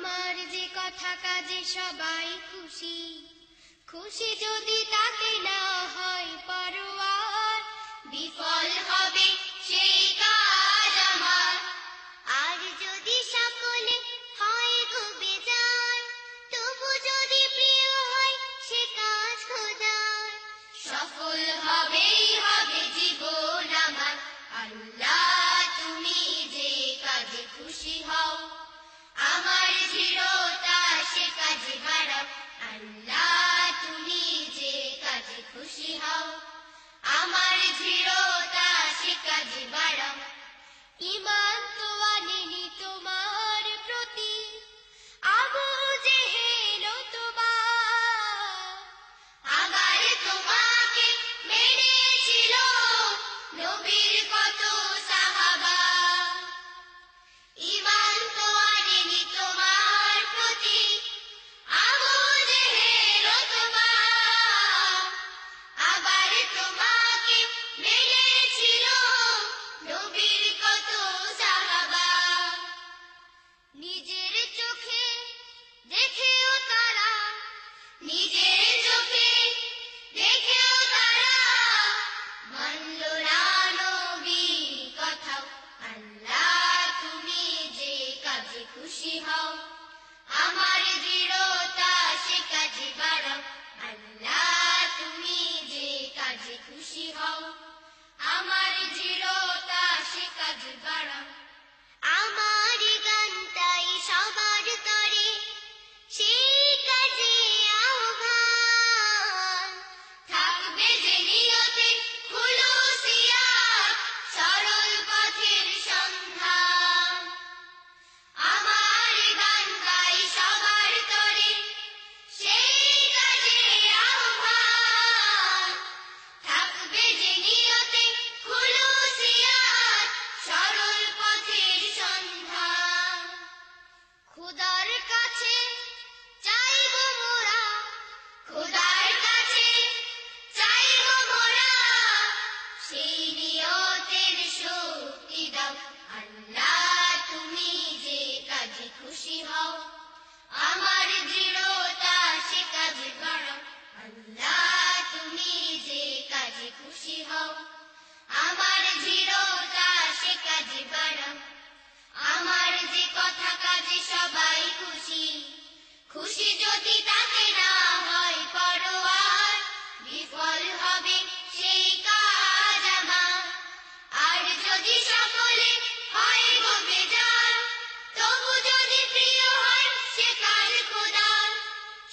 আমার যে কথা কাজে সবাই খুশি। খুশি যদি তাকে না হয় পরোয়ার, বিফল হবে সেই কাজ আমার। আর যদি সকলে হয় গো বেজার তবু যদি প্রিয় হয় সে কাজ খোদার। সফল হবেই হবে জীবন আমার। আল্লাহ, তুমি যে কাজে খুশি হও আমার দৃঢ়তা সে কাজ she has.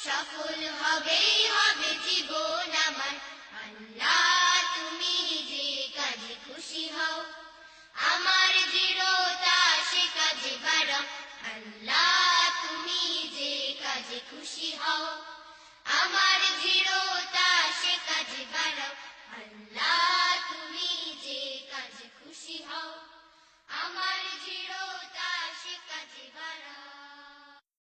সফল হবেই হবে জীবন আমার। আল্লাহ, তুমি যে কাজে খুশি হও, আমার দৃঢ়তা সে কাজে বাড়াও। আল্লাহ, তুমি যে কাজে খুশি হও